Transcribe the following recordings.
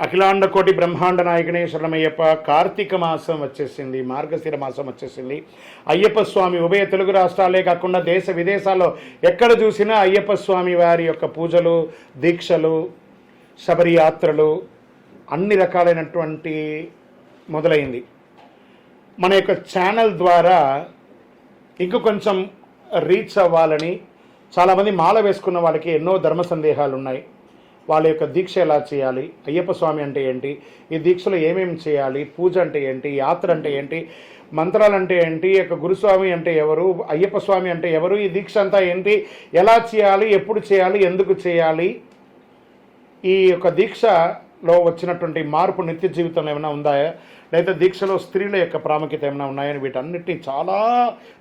అఖిలాండ కోటి బ్రహ్మాండ నాయకునే శరణమయ్యప్ప కార్తీక మాసం వచ్చేసింది మార్గశిర మాసం వచ్చేసింది. అయ్యప్ప స్వామి ఉభయ తెలుగు రాష్ట్రాలే కాకుండా దేశ విదేశాల్లో ఎక్కడ చూసినా అయ్యప్ప స్వామి వారి యొక్క పూజలు దీక్షలు శబరి యాత్రలు అన్ని రకాలైనటువంటి మొదలైంది. మన యొక్క ఛానల్ ద్వారా ఇంక కొంచెం రీచ్ అవ్వాలని చాలామంది మాల వేసుకున్న వాళ్ళకి ఎన్నో ధర్మ సందేహాలు ఉన్నాయి వాళ్ళ యొక్క దీక్ష ఎలా చేయాలి? అయ్యప్ప స్వామి అంటే ఏంటి? ఈ దీక్షలో ఏమేమి చేయాలి? పూజ అంటే ఏంటి? యాత్ర అంటే ఏంటి? మంత్రాలు అంటే ఏంటి? ఈ యొక్క గురుస్వామి అంటే ఎవరు? అయ్యప్ప స్వామి అంటే ఎవరు? ఈ దీక్ష అంతా ఏంటి? ఎలా చేయాలి? ఎప్పుడు చేయాలి? ఎందుకు చేయాలి? ఈ యొక్క దీక్షలో వచ్చినటువంటి మార్పు నిత్య జీవితంలో ఏమైనా ఉందా? లేదా దీక్షలో స్త్రీల యొక్క ప్రాముఖ్యత ఏమైనా ఉన్నాయని వీటన్నిటిని చాలా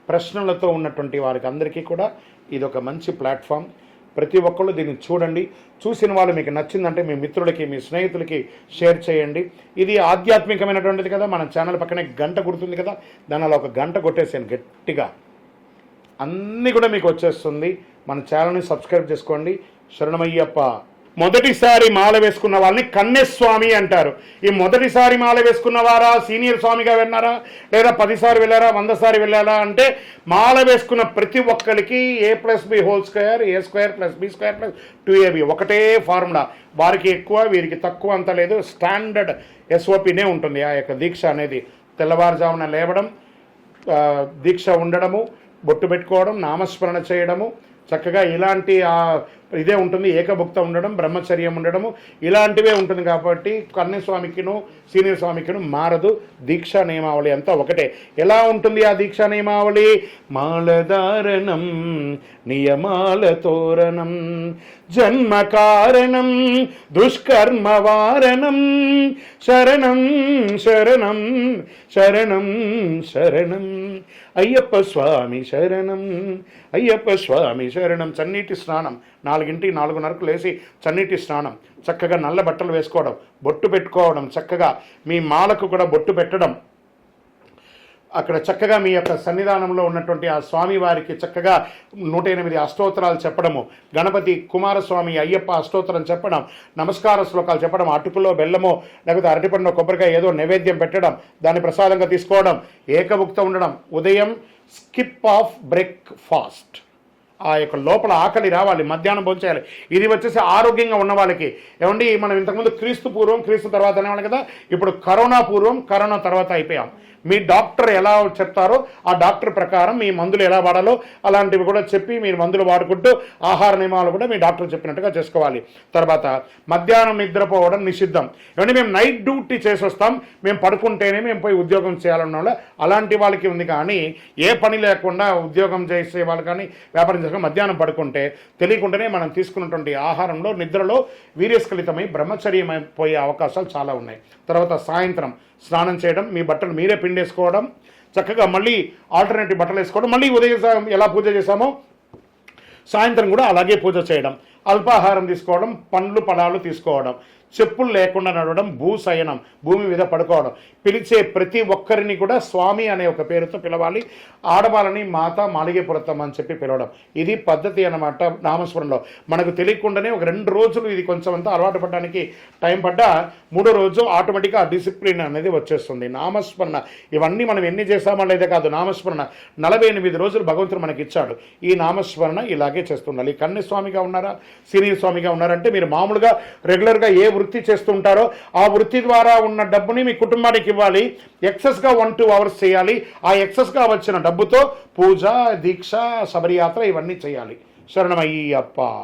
ప్రశ్నలతో ఉన్నటువంటి వారికి అందరికీ కూడా ఇది ఒక మంచి ప్లాట్ఫామ్. ప్రతి ఒక్కళ్ళు దీన్ని చూడండి. చూసిన వాళ్ళు మీకు నచ్చిందంటే మీ మిత్రులకి మీ స్నేహితులకి షేర్ చేయండి. ఇది ఆధ్యాత్మికమైనటువంటిది కదా. మన ఛానల్ పక్కనే గంట గుర్తుంది కదా. దాని అలా ఒక గంట కొట్టేసాను గట్టిగా. అన్నీ కూడా మీకు వచ్చేస్తుంది. మన ఛానల్ని సబ్స్క్రైబ్ చేసుకోండి. శరణమయ్యప్ప. మొదటిసారి మాల వేసుకున్న వాళ్ళని కన్నెస్వామి అంటారు. ఈ మొదటిసారి మాల వేసుకున్న వారా సీనియర్ స్వామిగా వెళ్ళారా? లేదా పదిసారి వెళ్ళారా? వంద సారి వెళ్ళారా? అంటే మాల వేసుకున్న ప్రతి ఒక్కరికి A plus B whole square A square plus B square plus two A B ఒకటే ఫార్ములా. వారికి ఎక్కువ వీరికి తక్కువ అంత లేదు. స్టాండర్డ్ ఎస్ఓపినే ఉంటుంది ఆ యొక్క దీక్ష అనేది. తెల్లవారుజామున లేవడం దీక్ష ఉండడము బొట్టు పెట్టుకోవడం నామస్మరణ చేయడము చక్కగా ఇలాంటి ఇదే ఉంటుంది ఏకభుక్త ఉండడం బ్రహ్మచర్యం ఉండడము ఇలాంటివే ఉంటుంది కాబట్టి కన్యస్వామికిను సీనియర్ స్వామికిను మారదు దీక్షా నియమావళి అంతా ఒకటే. ఎలా ఉంటుంది ఆ దీక్షా నియమావళి? మాలధారణం నియమాల తోరణం జన్మ కారణం దుష్కర్మ వారణం శరణం శరణం శరణం శరణం. అయ్యప్ప స్వామి శరణం అయ్యప్ప స్వామి శరణం చన్నీటి స్నానం. నాలుగింటి నాలుగున్నరకు లేచి చన్నీటి స్నానం. చక్కగా నల్ల బట్టలు వేసుకోవడం బొట్టు పెట్టుకోవడం చక్కగా. మీ మాలకు కూడా బొట్టు పెట్టడం. అక్కడ చక్కగా మీ యొక్క సన్నిధానంలో ఉన్నటువంటి ఆ స్వామి వారికి చక్కగా నూట ఎనిమిది అష్టోత్తరాలు చెప్పడము గణపతి కుమారస్వామి అయ్యప్ప అష్టోత్తరం చెప్పడం నమస్కార శ్లోకాలు చెప్పడం అటుకులో బెల్లమో లేకపోతే అరటిపండు కొబ్బరికాయ ఏదో నైవేద్యం పెట్టడం దాన్ని ప్రసాదంగా తీసుకోవడం ఏకభుక్త ఉండడం ఉదయం స్కిప్ ఆఫ్ బ్రేక్ఫాస్ట్. ఆ యొక్క లోపల ఆకలి రావాలి మధ్యాహ్నం భోంచేయాలి ఇది వచ్చేసి ఆరోగ్యంగా ఉన్న వాళ్ళకి. ఏమండి మనం ఇంతకుముందు క్రీస్తు పూర్వం క్రీస్తు తర్వాత అనేవాళ్ళం కదా ఇప్పుడు కరోనా పూర్వం కరోనా తర్వాత అయిపోయాం. మీ డాక్టర్ ఎలా చెప్తారో ఆ డాక్టర్ ప్రకారం మీ మందులు ఎలా వాడాలో అలాంటివి కూడా చెప్పి మీరు మందులు వాడుకుంటూ ఆహార నియమాలు కూడా మీ డాక్టర్ చెప్పినట్టుగా చేసుకోవాలి. తర్వాత మధ్యాహ్నం నిద్రపోవడం నిషిద్ధం. ఏమంటే మేము నైట్ డ్యూటీ చేసి వస్తాం మేము పడుకుంటేనే మేము పోయి ఉద్యోగం చేయాలన్న అలాంటి వాళ్ళకి ఉంది కానీ ఏ పని లేకుండా ఉద్యోగం చేసే వాళ్ళు కానీ వ్యాపారం చేసుకుని మధ్యాహ్నం పడుకుంటే తెలియకుండానే మనం తీసుకున్నటువంటి ఆహారంలో నిద్రలో వీర్యస్ఖలితమై బ్రహ్మచర్యమైపోయే అవకాశాలు చాలా ఉన్నాయి. తర్వాత సాయంత్రం స్నానం చేయడం మీ బట్టలు మీరే పిండి పిండేసుకోవడం చక్కగా మళ్ళీ ఆల్టర్నేటివ్ బట్టలు వేసుకోవడం మళ్ళీ ఉదయం ఎలా పూజ చేశామో సాయంత్రం కూడా అలాగే పూజ చేయడం. అల్పాహారం తీసుకోవడం పండ్లు పడాలు తీసుకోవడం. చెప్పులు లేకుండా నడవడం భూశయనం భూమి మీద పడుకోవడం. పిలిచే ప్రతి ఒక్కరిని కూడా స్వామి అనే ఒక పేరుతో పిలవాలి. ఆడవాళ్ళని మాత మాలిగేపురత్తం అని చెప్పి పిలవడం. ఇది పద్ధతి అన్నమాట నామస్మరణలో. మనకు తెలియకుండానే ఒక రెండు రోజులు ఇది కొంచెం అంతా అలవాటు పడడానికి టైం పడ్డా మూడో రోజు ఆటోమేటిక్గా డిసిప్లిన్ అనేది వచ్చేస్తుంది. నామస్మరణ. ఇవన్నీ మనం ఎన్ని చేస్తామో లేదే కాదు నామస్మరణ. నలభై ఎనిమిది రోజులు భగవంతుడు మనకి ఇచ్చాడు ఈ నామస్మరణ ఇలాగే చేస్తుండాలి కన్నస్వామిగా ఉన్నారా? సీనియర్ స్వామిగా ఉన్నారంటే మీరు మామూలుగా రెగ్యులర్గా ఏ వృత్తి చేస్తుంటారో ఆ వృత్తి ద్వారా ఉన్న డబ్బుని మీ కుటుంబానికి ఇవ్వాలి. ఎక్సెస్గా వన్ టూ అవర్స్ చేయాలి. ఆ ఎక్సెస్గా వచ్చిన డబ్బుతో పూజ దీక్ష శబరియాత్ర ఇవన్నీ చేయాలి. శరణమయ్యప్ప.